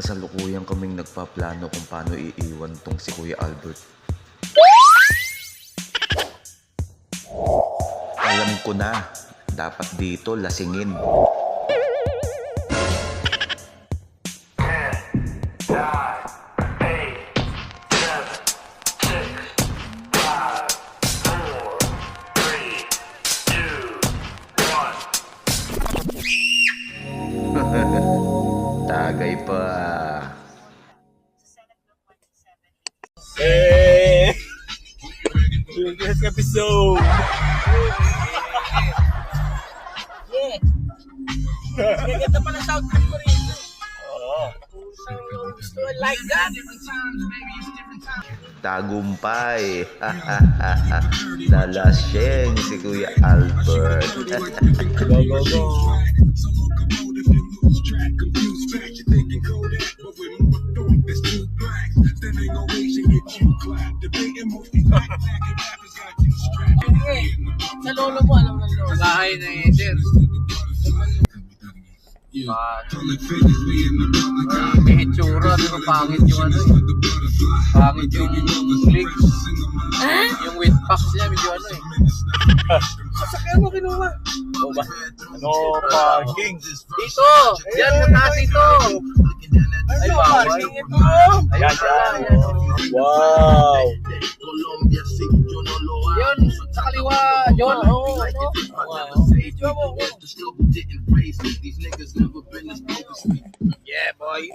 Kasalukuyan kaming nagpaplano kung paano iiwan tong si Kuya Albert. Alam ko na, dapat dito lasingin. Tagay pa. Hey! This episode! Yeah. Gaganda pa ng sound trip ko rin. Oo. So, gusto like that. Tagumpay. Lalaseng si Kuya Albert. Go, go, go! Sige. Sa lolo mo, alam ng lolo. Bahay na eh, sir. Ah, may itsura, pero pangit yung ano eh. Pangit yung legs. Yung wet packs niya, medyo ano eh. Sasakyan mo kinuha. Oo ba? No parking! Dito! Yan, mataas dito! Ay, Ano, bawal. ito? Ayan, yan! Wow! Yun, sa kaliwa, yun. Oo, ano? Video. Yeah, boy.